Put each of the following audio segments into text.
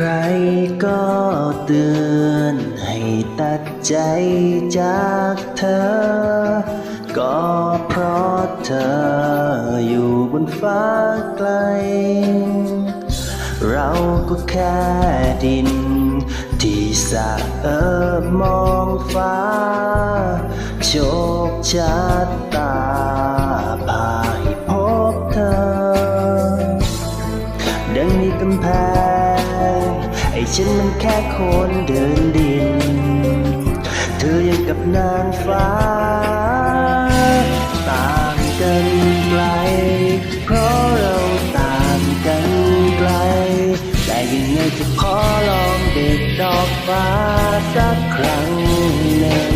ใครก็เตือนให้ตัดใจจากเธอ ก็เพราะเธออยู่บนฟ้าไกล เราก็แค่ดิน ที่สะเอิบมองฟ้า โชคชะตาพาให้พบเธอ ดังมีกำแพง อ้ฉันมันแค่คนเดินดิน เธอยังกับนางฟ้า ต่างกันไกล เพราะเราต่างกันไกล แต่ยังไงจะขอลองเด็ดดอกฟ้าสักครั้งหนึ่ง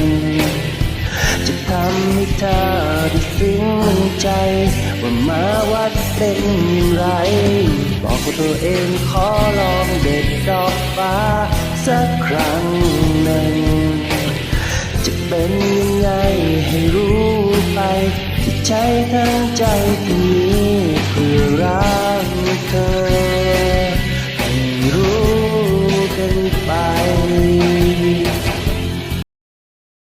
จะทำให้เธอได้ซึ้งใจ ว่ามาวัดเป็นอย่างไร บอกกับตัวเองขอลอง รั้งหนึ่ง จะเป็นยังไงให้รู้ไป ที่ใจทั้งใจที่มีเพื่อรักเธอให้รู้กันไป